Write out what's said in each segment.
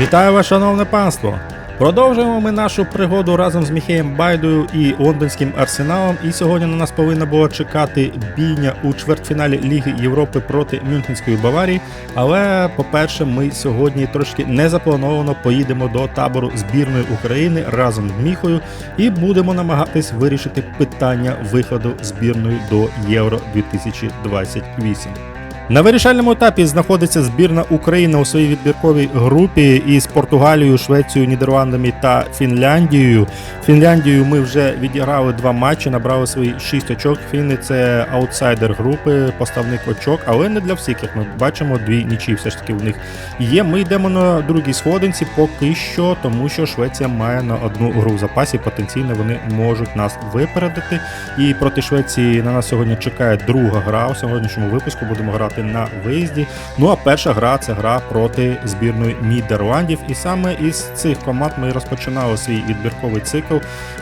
Вітаю вас, шановне панство! Продовжуємо ми нашу пригоду разом з Міхеєм Байдою і лондонським арсеналом. І сьогодні на нас повинна була чекати бійня у чвертьфіналі Ліги Європи проти Мюнхенської Баварії. Але, по-перше, ми сьогодні трошки незаплановано поїдемо до табору збірної України разом з Міхою і будемо намагатись вирішити питання виходу збірної до Євро 2028. На вирішальному етапі знаходиться збірна України у своїй відбірковій групі із Португалією, Швецією, Нідерландами та Фінляндією. Фінляндію ми вже відіграли два матчі, набрали свої 6 очок. Фіни це аутсайдер групи, поставник очок, але не для всіх, як ми бачимо, дві нічі все ж таки в них є. Ми йдемо на другій сходинці поки що, тому що Швеція має на одну гру в запасі. Потенційно вони можуть нас випередити. І проти Швеції на нас сьогодні чекає друга гра. У сьогоднішньому випуску будемо грати на виїзді. Ну а перша гра це гра проти збірної Нідерландів. І саме із цих команд ми розпочинали свій відбірковий цикл.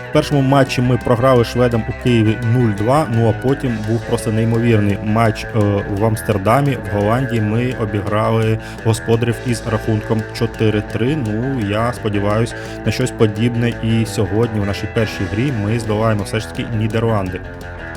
В першому матчі ми програли шведам у Києві 0-2. Ну а потім був просто неймовірний матч е, в Амстердамі. В Голландії ми обіграли господарів із рахунком 4-3. Ну я сподіваюся на щось подібне. І сьогодні, в нашій першій грі, ми здолаємо все ж таки Нідерланди.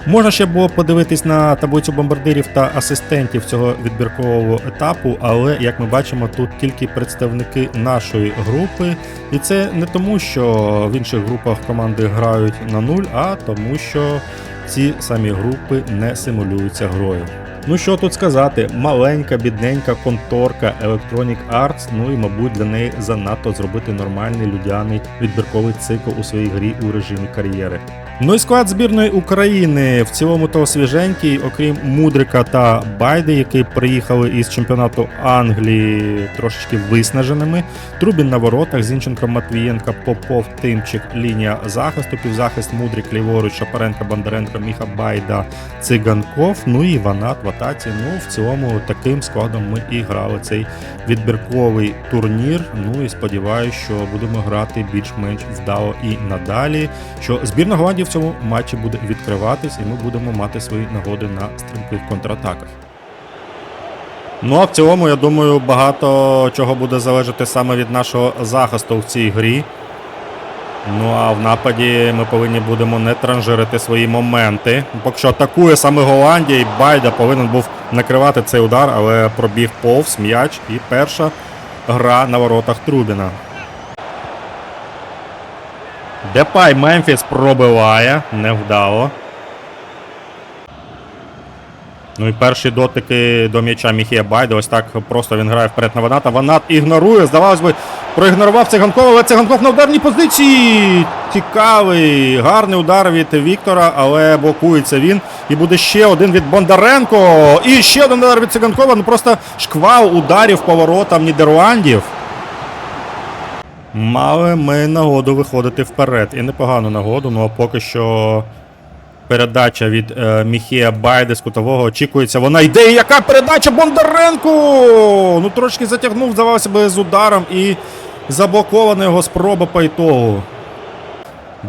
Можна ще було подивитись на таблицю бомбардирів та асистентів цього відбіркового етапу, але як ми бачимо, тут тільки представники нашої групи, і це не тому, що в інших групах команди грають на нуль, а тому, що ці самі групи не симулюються грою. Ну що тут сказати, маленька, бідненька конторка Electronic Arts, ну і мабуть для неї занадто зробити нормальний людяний відбірковий цикл у своїй грі у режимі кар'єри. Ну і склад збірної України в цілому то свіженький, окрім Мудрика та Байди, які приїхали із чемпіонату Англії трошечки виснаженими. Трубін на воротах, Зінченко, Матвієнка, Попов, Тимчик, лінія захисту, півзахист, Мудрик, ліворуч, Шапаренко, Бондаренко, Міха Байда, Циганков. Ну і Ванат в атаці. Ну в цілому таким складом ми і грали цей відбірковий турнір. Ну і сподіваюся, що будемо грати більш-менш вдало і надалі. Що збірна Голландії цьому матчі буде відкриватись, і ми будемо мати свої нагоди на стрімких контратаках. Ну а в цілому, я думаю, багато чого буде залежати саме від нашого захисту в цій грі. Ну а в нападі ми повинні будемо не транжирити свої моменти. Поки що атакує саме Голландія, і Байда повинен був накривати цей удар, але пробіг повз м'яч і перша гра на воротах Трубіна. Депай Мемфіс пробиває, невдало. Ну і перші дотики до м'яча Міхія Байда. Ось так просто він грає вперед на Ваната. Ванат ігнорує. Здавалось би, проігнорував Циганкова, але Циганков на ударній позиції. Цікавий. Гарний удар від Віктора, але блокується він. І буде ще один від Бондаренко. І ще один удар від Циганкова. Ну просто шквал ударів по воротам Нідерландів. Мали ми нагоду виходити вперед. І непогану нагоду, ну а поки що передача від е, Міхія Байде з кутового очікується. Вона йде. І яка передача Бондаренку! Ну трошки затягнув, здавалося би, з ударом і заблокована його спроба по ітогу.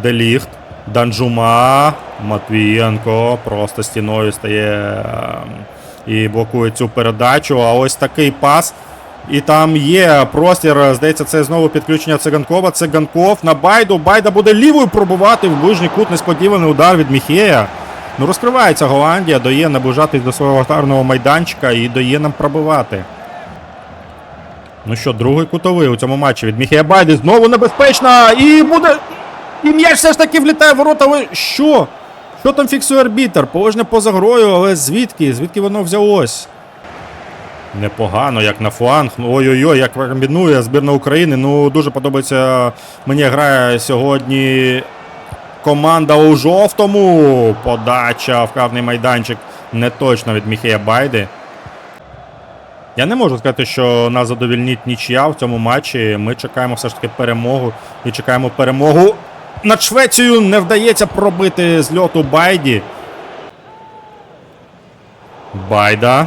Деліхт. Данджума. Матвієнко просто стіною стає е, і блокує цю передачу. А ось такий пас. І там є простір. Здається, це знову підключення Циганкова. Циганков на Байду. Байда буде лівою пробувати в ближній кут. Несподіваний удар від Міхея. Ну, розкривається Голландія, дає наближатись до свого авторного майданчика і дає нам пробивати. Ну що, другий кутовий у цьому матчі від Міхея Байди. Знову небезпечна. І буде. І м'яч все ж таки влітає в ворота. Але що? Що там фіксує арбітер? Положення поза грою, але звідки? Звідки воно взялось? Непогано, як на фланг. Ой-ой-ой, як комбінує збірна України. Ну, дуже подобається. Мені грає сьогодні команда у жовтому. Подача в кавний майданчик не точно від Міхея Байди. Я не можу сказати, що нас задовільнить нічия в цьому матчі. Ми чекаємо все ж таки перемогу і чекаємо перемогу. Над Швецією не вдається пробити з льоту Байді. Байда.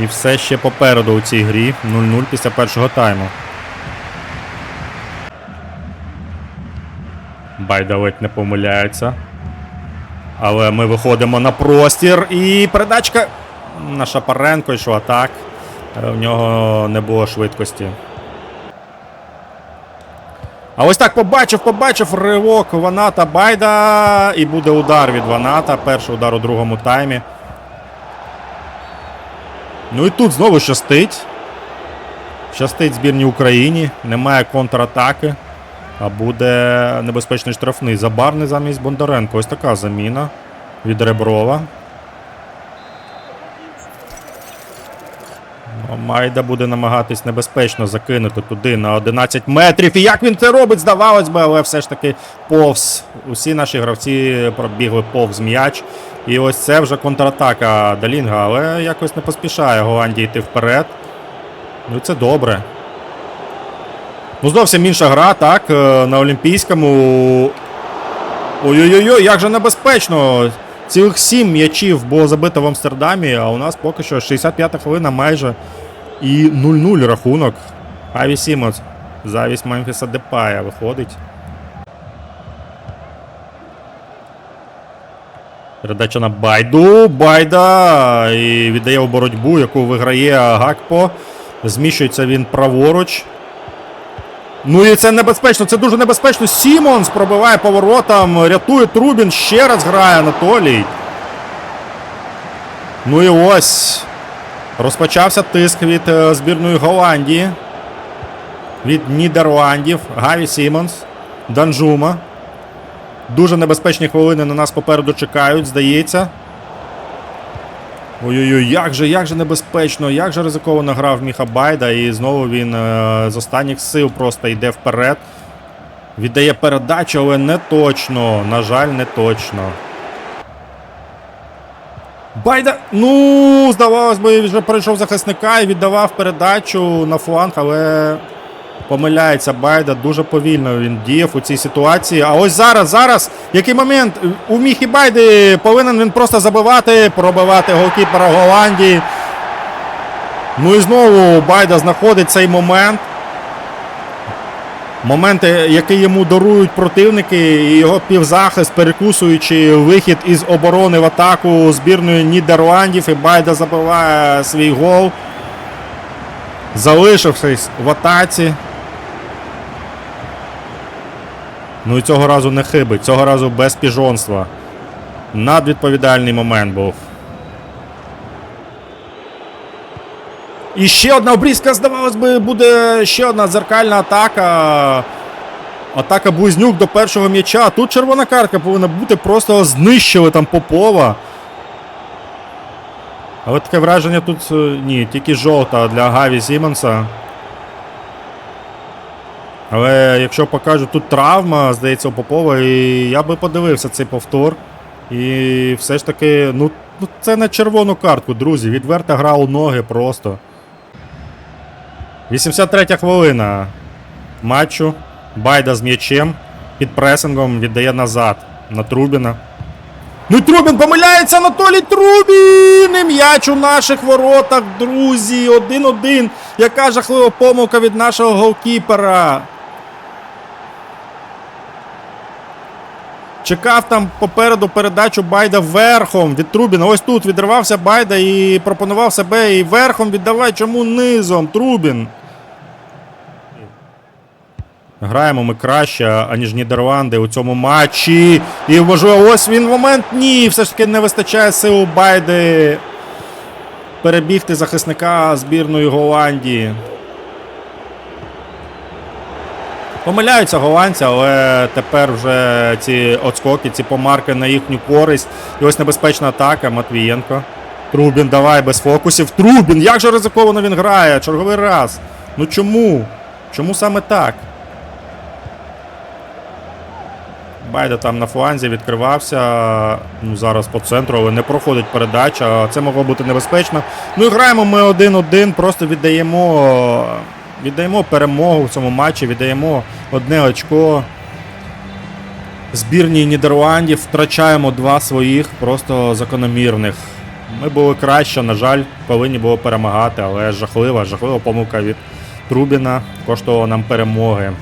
І все ще попереду у цій грі. 0-0 після першого тайму. Байда ледь не помиляється. Але ми виходимо на простір і передачка на Шапаренко йшла так. Але в нього не було швидкості. А ось так побачив, побачив ривок Ваната Байда. І буде удар від Ваната. Перший удар у другому таймі. Ну і тут знову щастить. Щастить збірній Україні. Немає контратаки. А буде небезпечний штрафний. Забарний замість Бондаренко. Ось така заміна від Реброва. Майда буде намагатись небезпечно закинути туди на 11 метрів. І як він це робить, здавалось би, але все ж таки повз. Усі наші гравці пробігли повз м'яч. І ось це вже контратака Далінга, але якось не поспішає Голландія йти вперед. Ну це добре. Ну, зовсім інша гра, так, е, на Олімпійському. Ой-ой-ой, як же небезпечно! Цілих сім м'ячів було забито в Амстердамі, а у нас поки що 65-та хвилина майже. І 0-0 рахунок. Аві Сімонс. Завість Мемфіса Депая виходить. Передача на Байду. Байда. І віддає у боротьбу, яку виграє Гакпо. Зміщується він праворуч. Ну і це небезпечно, це дуже небезпечно. Сімонс пробиває поворотом, рятує Трубін, ще раз грає Анатолій. Ну і ось. Розпочався тиск від е, збірної Голландії. Від Нідерландів. Гаві Сімонс. Данжума. Дуже небезпечні хвилини на нас попереду чекають, здається. Ой-ой-ой, як же, як же небезпечно, як же ризиковано грав Міха Байда, і знову він е, з останніх сил просто йде вперед. Віддає передачу, але не точно. На жаль, не точно. Байда. Ну, здавалось би, вже перейшов захисника і віддавав передачу на фланг, але помиляється Байда. Дуже повільно він діяв у цій ситуації. А ось зараз, зараз, який момент у Міхі Байди повинен він просто забивати, пробивати голкіпера Голландії. Ну і знову Байда знаходить цей момент. Моменти, які йому дарують противники, і його півзахист, перекусуючи вихід із оборони в атаку збірної Нідерландів, і Байда забиває свій гол. Залишившись в атаці. Ну і цього разу не хибить, цього разу без піжонства. Надвідповідальний момент був. І ще одна обрізка, здавалось би, буде ще одна дзеркальна атака. Атака Близнюк до першого м'яча. Тут червона картка повинна бути, просто знищили там Попова. Але таке враження тут е, ні, тільки жовта для Гаві Сімонса. Але якщо покажу, тут травма, здається, у Попова, і я би подивився цей повтор. І все ж таки, ну, ну це не червону картку, друзі. Відверта гра у ноги просто. 83 хвилина матчу. Байда з м'ячем під пресингом віддає назад на Трубіна. Ну і Трубін помиляється Анатолій Трубін! І м'яч у наших воротах, друзі. 1-1. Яка жахлива помилка від нашого голкіпера. Чекав там попереду передачу Байда верхом від Трубіна. Ось тут відривався Байда і пропонував себе і верхом віддавай. Чому низом? Трубін. Граємо ми краще, аніж Нідерланди у цьому матчі. І можливо, ось він момент. Ні, все ж таки не вистачає сил Байди перебігти захисника збірної Голландії. Помиляються голландці, але тепер вже ці отскоки, ці помарки на їхню користь. І ось небезпечна атака. Матвієнко. Трубін, давай без фокусів. Трубін! Як же ризиковано він грає? Черговий раз. Ну чому? Чому саме так? Байда там на фланзі відкривався. Ну, зараз по центру, але не проходить передача. Це могло бути небезпечно. Ну і граємо ми 1-1, просто віддаємо, віддаємо перемогу в цьому матчі, віддаємо одне очко. збірній Нідерландів втрачаємо два своїх просто закономірних. Ми були краще, на жаль, повинні було перемагати, але жахлива, жахлива помилка від Трубіна коштувала нам перемоги.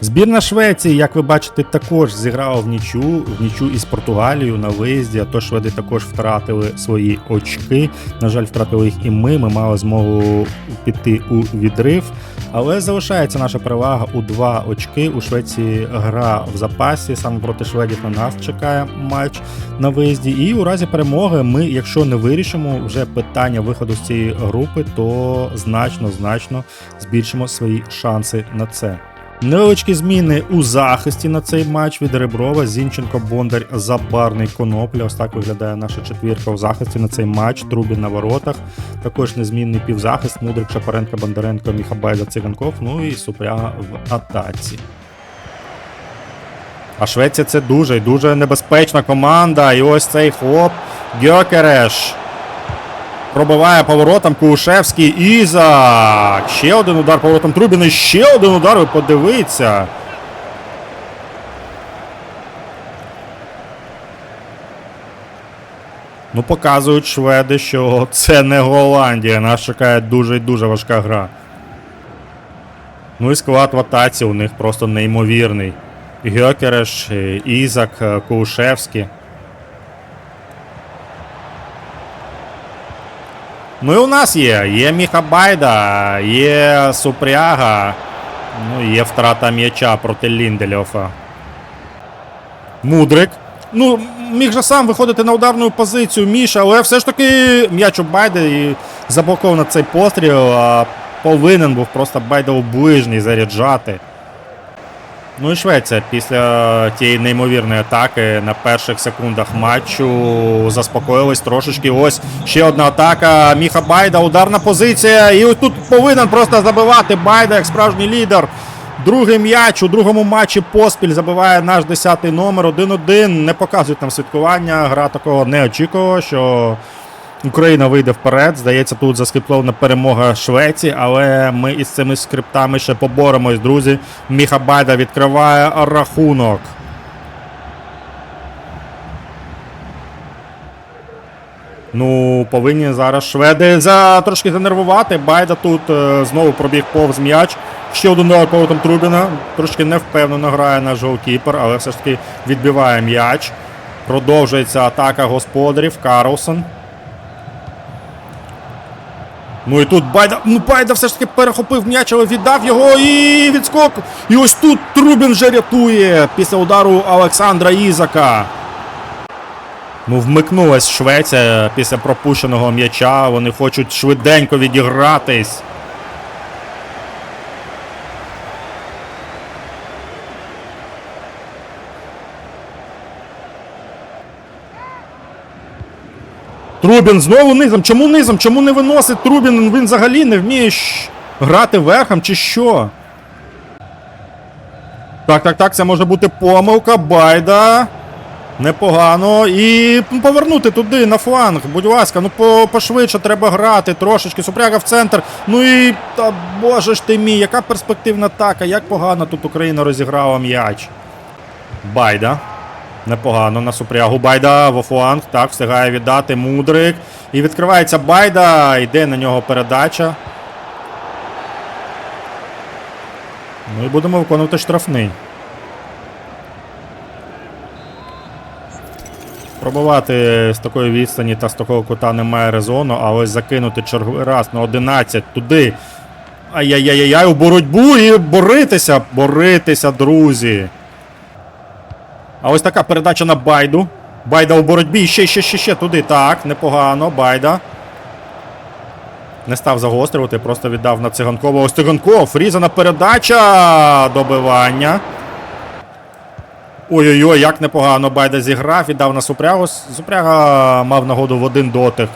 Збірна Швеції, як ви бачите, також зіграла в нічу, в нічу із Португалією на виїзді, а то шведи також втратили свої очки. На жаль, втратили їх і ми. Ми мали змогу піти у відрив. Але залишається наша перевага у два очки. У Швеції гра в запасі. Саме проти шведів на нас чекає матч на виїзді. І у разі перемоги ми, якщо не вирішимо вже питання виходу з цієї групи, то значно значно збільшимо свої шанси на це. Невеличкі зміни у захисті на цей матч від Реброва, Зінченко, Бондар, Забарний, Конопля. Ось так виглядає наша четвірка у захисті на цей матч. Трубін на воротах. Також незмінний півзахист, Мудрик, Шапаренко, Бондаренко, Міхабайда, Циганков. Ну і Супряга в атаці. А Швеція це дуже і дуже небезпечна команда. І ось цей хлоп Гьокереш. Пробиває поворотом Кушевський Ізак. Ще один удар поворотом Трубіна. Ще один удар. Ви подивіться. Ну, показують шведи, що це не Голландія. Нас чекає дуже і дуже важка гра. Ну і склад в атаці у них просто неймовірний. Гьокереш, Ізак, Кушевський. Ну і у нас є. Є Міхабайда, є Супряга. Ну, є втрата м'яча проти Ліндельофа. Мудрик. Ну, міг же сам виходити на ударну позицію Міша, але все ж таки м'яч у Байда і заблоковано цей постріл. А повинен був просто Байда у ближній заряджати. Ну і Швеція після тієї неймовірної атаки на перших секундах матчу заспокоїлись трошечки. Ось ще одна атака. Міха Байда, ударна позиція. І ось тут повинен просто забивати Байда як справжній лідер. Другий м'яч у другому матчі поспіль забиває наш 10-й номер 1-1. Не показують нам святкування. Гра такого не очікувала, що Україна вийде вперед. Здається, тут заскриптована перемога Швеції, але ми із цими скриптами ще поборемось, друзі. Міха Байда відкриває рахунок. Ну, повинні зараз шведи за трошки занервувати. Байда тут е, знову пробіг повз м'яч. Ще один удар поворотом Трубіна. Трошки невпевнено грає наш голкіпер, але все ж таки відбиває м'яч. Продовжується атака господарів. Карлсон. Ну і тут Байда. Ну, Байда все ж таки перехопив м'яч, але віддав його і відскок. І ось тут Трубін вже рятує після удару Олександра Ізака. Ну, вмикнулась Швеція після пропущеного м'яча. Вони хочуть швиденько відігратись. Трубін знову низом. Чому низом? Чому не виносить Трубін? Він взагалі не вміє грати верхом чи що? Так, так, так, це може бути помилка. Байда. Непогано. І повернути туди на фланг. Будь ласка, ну по, пошвидше треба грати трошечки. Супряга в центр. Ну і. Та боже ж ти мій, яка перспективна атака, як погано тут Україна розіграла м'яч. Байда. Непогано на супрягу. Байда во фланг. Так, встигає віддати Мудрик. І відкривається Байда. Йде на нього передача. Ну і будемо виконувати штрафний. Пробувати з такої відстані та з такого кута немає резону, а ось закинути черговий раз на 11 туди. Ай-яй-яй-яй, у боротьбу і боритися, боритися, друзі. А ось така передача на Байду. Байда у боротьбі. Ще, ще, ще, ще туди. Так, непогано. Байда. Не став загострювати, просто віддав на циганкова. Ось циганков. Різана передача. Добивання. Ой-ой-ой, як непогано Байда зіграв, віддав на Супрягу. Супряга мав нагоду в один дотик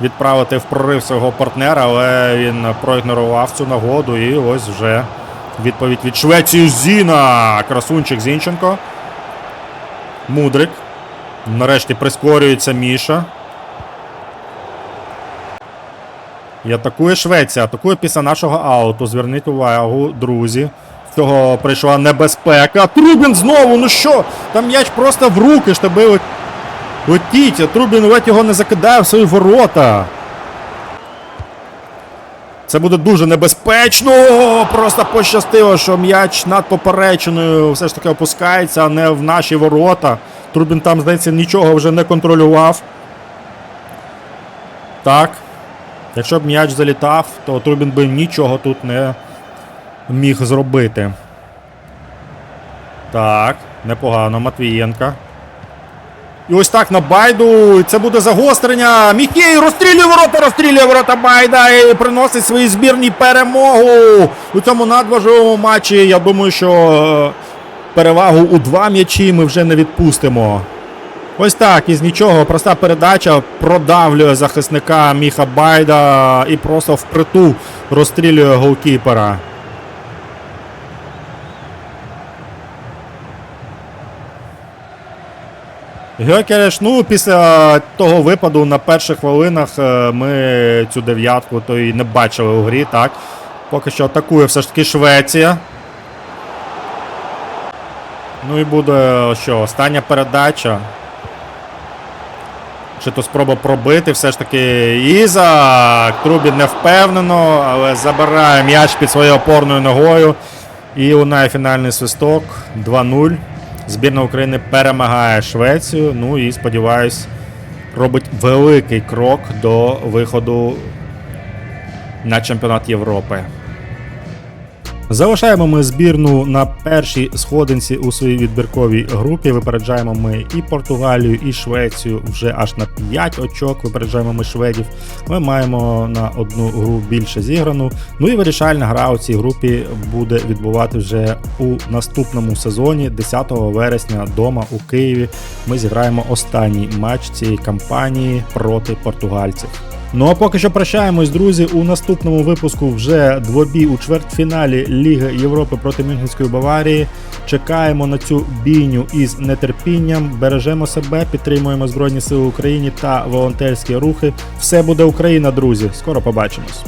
відправити в прорив свого партнера, але він проігнорував цю нагоду. І ось вже відповідь від Швеції Зіна. Красунчик Зінченко. Мудрик. Нарешті прискорюється Міша. І атакує Швеція. Атакує після нашого ауту. Зверніть увагу, друзі. цього прийшла небезпека. Трубін знову, ну що? Там м'яч просто в руки ж тебе летіть, Трубін ледь його не закидає в свої ворота. Це буде дуже небезпечно. Просто пощастило, що м'яч над поперечиною все ж таки опускається, а не в наші ворота. Трубін там, здається, нічого вже не контролював. Так. Якщо б м'яч залітав, то Трубін би нічого тут не міг зробити. Так, непогано, Матвієнка. І ось так на Байду. Це буде загострення. Міхей розстрілює ворота, розстрілює ворота Байда і приносить своїй збірній перемогу у цьому надважливому матчі. Я думаю, що е, перевагу у два м'ячі ми вже не відпустимо. Ось так, із нічого, проста передача продавлює захисника Міха Байда і просто впритул розстрілює голкіпера. Гьокереш, ну після того випаду на перших хвилинах е, ми цю дев'ятку то і не бачили у грі, так. Поки що атакує все ж таки Швеція. Ну і буде що, остання передача. Чи то спроба пробити, все ж таки Ізак. Трубін не впевнено, але забирає м'яч під своєю опорною ногою. І лунає фінальний свисток 2-0. Збірна України перемагає Швецію. Ну і сподіваюсь, робить великий крок до виходу на чемпіонат Європи. Залишаємо ми збірну на першій сходинці у своїй відбірковій групі. Випереджаємо ми і Португалію, і Швецію вже аж на 5 очок. Випереджаємо ми шведів. Ми маємо на одну гру більше зіграну. Ну і вирішальна гра у цій групі буде відбувати вже у наступному сезоні, 10 вересня, вдома у Києві. Ми зіграємо останній матч цієї кампанії проти португальців. Ну а поки що прощаємось, друзі. У наступному випуску вже двобій у чвертьфіналі Ліги Європи проти Мюнхенської Баварії. Чекаємо на цю бійню із нетерпінням. Бережемо себе, підтримуємо Збройні Сили України та волонтерські рухи. Все буде Україна, друзі. Скоро побачимось.